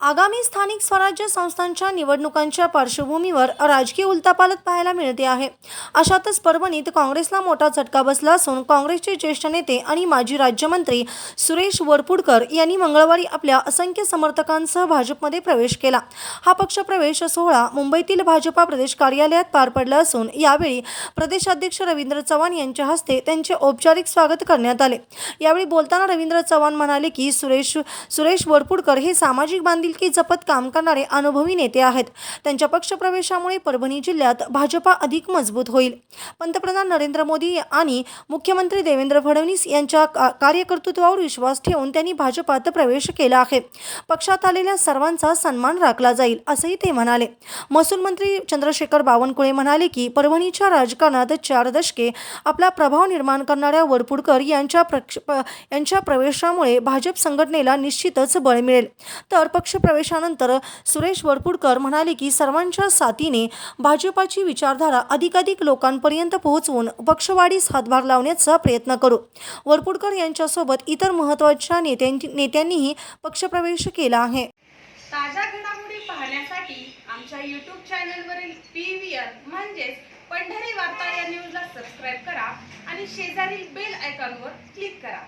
आगामी स्थानिक स्वराज्य संस्थांच्या निवडणुकांच्या पार्श्वभूमीवर राजकीय उलतापालत पाहायला मिळते आहे. अशातच परभणीत काँग्रेसला मोठा झटका बसला असून काँग्रेसचे ज्येष्ठ नेते आणि माजी राज्यमंत्री सुरेश वरपुडकर यांनी मंगळवारी आपल्या असंख्य समर्थकांसह भाजपमध्ये प्रवेश केला. हा पक्षप्रवेश सोहळा मुंबईतील भाजपा प्रदेश कार्यालयात पार पडला असून यावेळी प्रदेशाध्यक्ष रवींद्र चव्हाण यांच्या हस्ते त्यांचे औपचारिक स्वागत करण्यात आले. यावेळी बोलताना रवींद्र चव्हाण म्हणाले की सुरेश सुरेश वरपुडकर हे सामाजिक बांधिलकी जपत काम करणारे अनुभवी नेते आहेत. त्यांच्या पक्षप्रवेशामुळे परभणी जिल्ह्यात भाजपा अधिक मजबूत होईल. पंतप्रधान नरेंद्र मोदी आणि मुख्यमंत्री देवेंद्र फडणवीस यांच्या का- कार्यकर्तृत्वावर विश्वास ठेवून त्यांनी भाजपात प्रवेश केला आहे. पक्षात आलेल्या सर्वांचा सन्मान राखला जाईल असंही ते म्हणाले. महसूल मंत्री चंद्रशेखर बावनकुळे म्हणाले की परभणीच्या राजकारणात चार दशके आपला प्रभाव निर्माण करणाऱ्या वरपुडकर यांच्या प्रक्ष यांच्या प्रवेशामुळे भाजप संघटनेला निश्चितच बळ मिळेल. तर पक्ष पक्षप्रवेशानंतर सुरेश वरपुडकर म्हणाले की सर्वांच्या साथीने भाजपाची विचारधारा अधिकाधिक लोकांपर्यंत पोहोचवून पक्षवाढीस हातभार लावण्याचा प्रयत्न करू. वरपुडकर यांच्यासोबत इतर महत्त्वाच्या नेत्यांनी नेत्यांनीही पक्षप्रवेश केला आहे. ताज्या घडामोडी पाहण्यासाठी आमच्या यूट्यूब चॅनलवरील पी व्ही एन म्हणजेच पंढरी वार्ता या न्यूजला सबस्क्राईब करा आणि शेजारील बेल आयकॉनवर क्लिक करा.